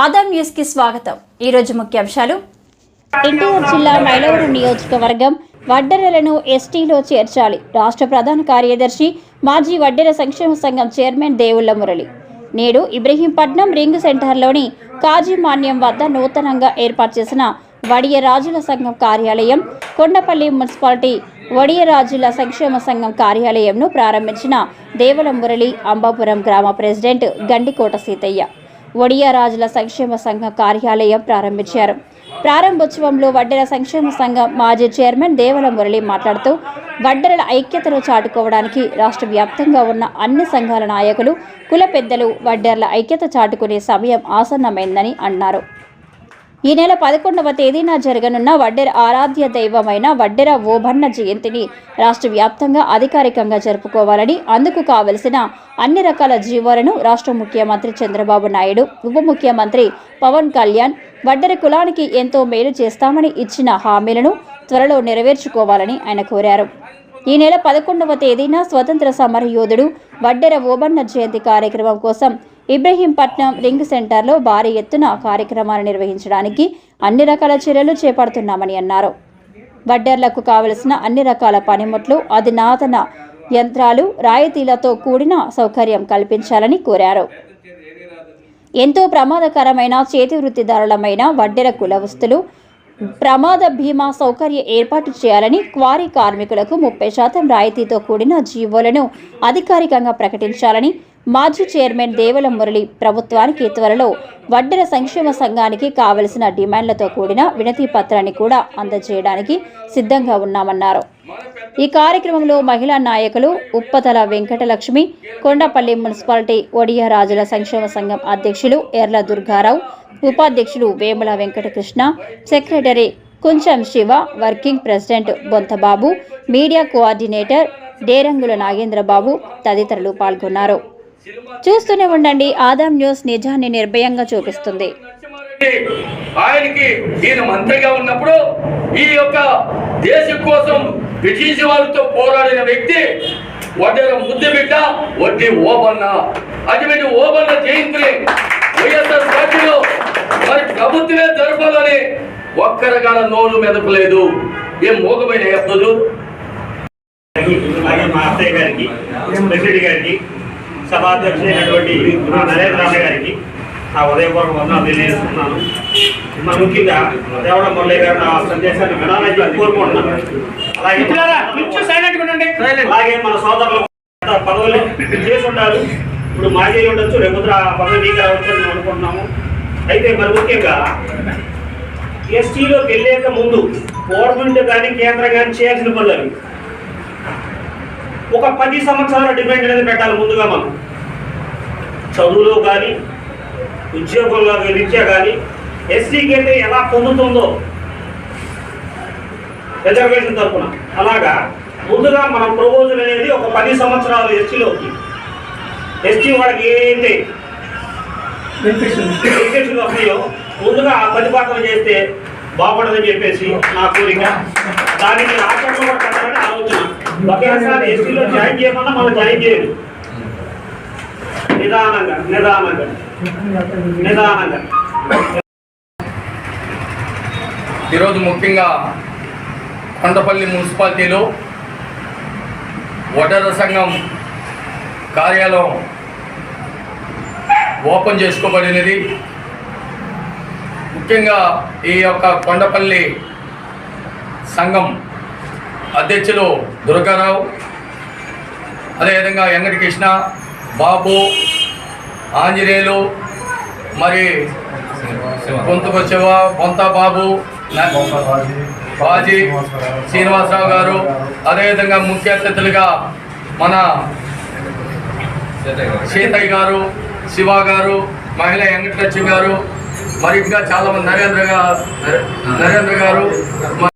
ఆదాం న్యూస్కి స్వాగతం. ఈరోజు ముఖ్యాంశాలు ఎన్టీఆర్ జిల్లా మైలవరం నియోజకవర్గం వడ్డెరలను ఎస్టీలో చేర్చాలి. రాష్ట్ర ప్రధాన కార్యదర్శి మాజీ వడ్డెర సంక్షేమ సంఘం చైర్మన్ దేవుళ్ళ మురళి. నేడు ఇబ్రహీంపట్నం రింగ్ సెంటర్లోని కాజీ మాన్యం వద్ద నూతనంగా ఏర్పాటు చేసిన వడియ రాజుల సంఘం కార్యాలయం కొండపల్లి మున్సిపాలిటీ వడియ రాజుల సంక్షేమ సంఘం కార్యాలయంను ప్రారంభించిన దేవుల మురళి అంబాపురం గ్రామ ప్రెసిడెంట్ గండికోట సీతయ్య. ఒడియా రాజుల సంక్షేమ సంఘం కార్యాలయం ప్రారంభించారు. ప్రారంభోత్సవంలో వడ్డెర సంక్షేమ సంఘం మాజీ చైర్మన్ దేవల మురళి మాట్లాడుతూ వడ్డెరల ఐక్యతను చాటుకోవడానికి రాష్ట్ర వ్యాప్తంగా ఉన్న అన్ని సంఘాల నాయకులు కుల పెద్దలు వడ్డెరల ఐక్యత చాటుకునే సమయం ఆసన్నమైందని అన్నారు. ఈ నెల పదకొండవ తేదీన జరగనున్న వడ్డెర ఆరాధ్య దైవమైన వడ్డెర ఓభన్న జయంతిని రాష్ట్ర వ్యాప్తంగా అధికారికంగా జరుపుకోవాలని అందుకు కావలసిన అన్ని రకాల జీవోలను రాష్ట్ర ముఖ్యమంత్రి చంద్రబాబు నాయుడు ఉప ముఖ్యమంత్రి పవన్ కళ్యాణ్ వడ్డెర కులానికి ఎంతో మేలు చేస్తామని ఇచ్చిన హామీలను త్వరలో నెరవేర్చుకోవాలని ఆయన కోరారు. ఈ నెల పదకొండవ తేదీన స్వతంత్ర సమర యోధుడు వడ్డెర ఓబన్న జయంతి కార్యక్రమం కోసం ఇబ్రహీంపట్నం రింగ్ సెంటర్లో భారీ ఎత్తున కార్యక్రమాలు నిర్వహించడానికి అన్ని రకాల చర్యలు చేపడుతున్నామని అన్నారు. వడ్డర్లకు కావలసిన అన్ని రకాల పనిముట్లు అధునాతన యంత్రాలు రాయితీలతో కూడిన సౌకర్యం కల్పించాలని కోరారు. ఎంతో ప్రమాదకరమైన చేతి వృత్తిదారులమైన వడ్డెర కులవస్తులు ప్రమాద బీమా సౌకర్య ఏర్పాటు చేయాలని క్వారీ కార్మికులకు ముప్పై శాతం రాయితీతో కూడిన జీవోలను అధికారికంగా ప్రకటించాలని మాజీ చైర్మన్ దేవల మురళి ప్రభుత్వానికి త్వరలో వడ్డెర సంక్షేమ సంఘానికి కావలసిన డిమాండ్లతో కూడిన వినతి పత్రాన్ని కూడా అందజేయడానికి సిద్ధంగా ఉన్నామన్నారు. ఈ కార్యక్రమంలో మహిళా నాయకులు ఉప్పతల వెంకటలక్ష్మి కొండపల్లి మున్సిపాలిటీ ఒడియా రాజుల సంక్షేమ సంఘం అధ్యక్షులు ఎర్ల దుర్గారావు ఉపాధ్యక్షులు Vemula Venkatakrishna secretary Kuncham Siva working president Bonthababu media coordinator Derangula Nagendrababu తదితరులు పాల్గొన్నారు. చూస్తూనే ఉండండి. ఆదాం న్యూస్ నిజాన్ని నిర్భయంగా చూపిస్తుంది. ఆయనకి ఈయన మంత్రిగా ఉన్నప్పుడు ఈ యొక్క దేశం కోసం బ్రిటిష్ వాళ్ళతో పోరాడిన వ్యక్తి వడ్డెర ముద్దు బిడ్డ వడ్డీ ఓబన్న. అటువంటి ఓబన్న జయంతిని వైఎస్ఆర్ పార్టీలో మరి ప్రభుత్వమే జరపాలని ఒక్కరిగాన నోరు మెదపలేదు ఏం మోగమైన ఎప్పుడు అలాగే మా అత్తయ్య గారికి ప్రెసిడెంట్ గారికి సభాధ్యక్షుడైనటువంటి మా నరేంద్రరావు గారికి నా ఉదయపూర్వక వందనాలు తెలియజేస్తున్నాను. మన ముఖ్యంగా దేవడ మురళి గారు నా సందేశాన్ని వినాలని కోరుకుంటున్నాను. అలాగే అలాగే మన సోదరులు పదవులు చేసి ఉండాలి ఇప్పుడు మాజీ ఉండొచ్చు రేపొద్దున ఆ పదవి రావచ్చు అని అనుకుంటున్నాము. అయితే మరి ముఖ్యంగా ఎస్టీలోకి వెళ్ళేక ముందు గవర్నమెంట్ కానీ కేంద్రం కానీ చేయాల్సిన పనులు అవి. ఒక పది సంవత్సరాల డిమాండ్ అనేది పెట్టాలి ముందుగా మనం చదువులో కానీ ఉద్యోగంలో రీత్యా కానీ ఎస్సీకి అయితే ఎలా పొందుతుందో రిజర్వేషన్ తరఫున అలాగా ముందుగా మనం ప్రపోజల్ అనేది ఒక పది సంవత్సరాలు ఎస్టీలోకి ఎస్టీ వాళ్ళకి ఏదైతే బెనిఫిట్స్ వస్తాయో ముందుగా ఆ ప్రతిపాదన చేస్తే బాగుంటుందని చెప్పేసి నా కోరిక. దానికి ఆచరణ కూడా పెట్టాలని ఆలోచన. ఒకేసారి ఎస్టీలో జాయిన్ చేయమన్నా మనం జాయిన్ చేయదు నిదానంగా నిదానంగా. నిదానంగా. ఈరోజు ముఖ్యంగా కొండపల్లి మున్సిపాలిటీలో ఓటర్ల సంఘం కార్యాలయం ఓపెన్ చేసుకోబడినది. ముఖ్యంగా ఈ యొక్క కొండపల్లి సంఘం అధ్యక్షులు దుర్గారావు అదేవిధంగా వెంకట కృష్ణ బాబు ఆంజనేయులు మరి గొంతుకు శివ బొంత బాబు బాజీ శ్రీనివాసరావు గారు అదేవిధంగా ముఖ్య అతిథులుగా మన సీతయ్య గారు శివ గారు మహిళ వెంకటలక్ష్మి గారు మరి ఇంకా చాలా మంది నరేంద్ర గారు నరేంద్ర గారు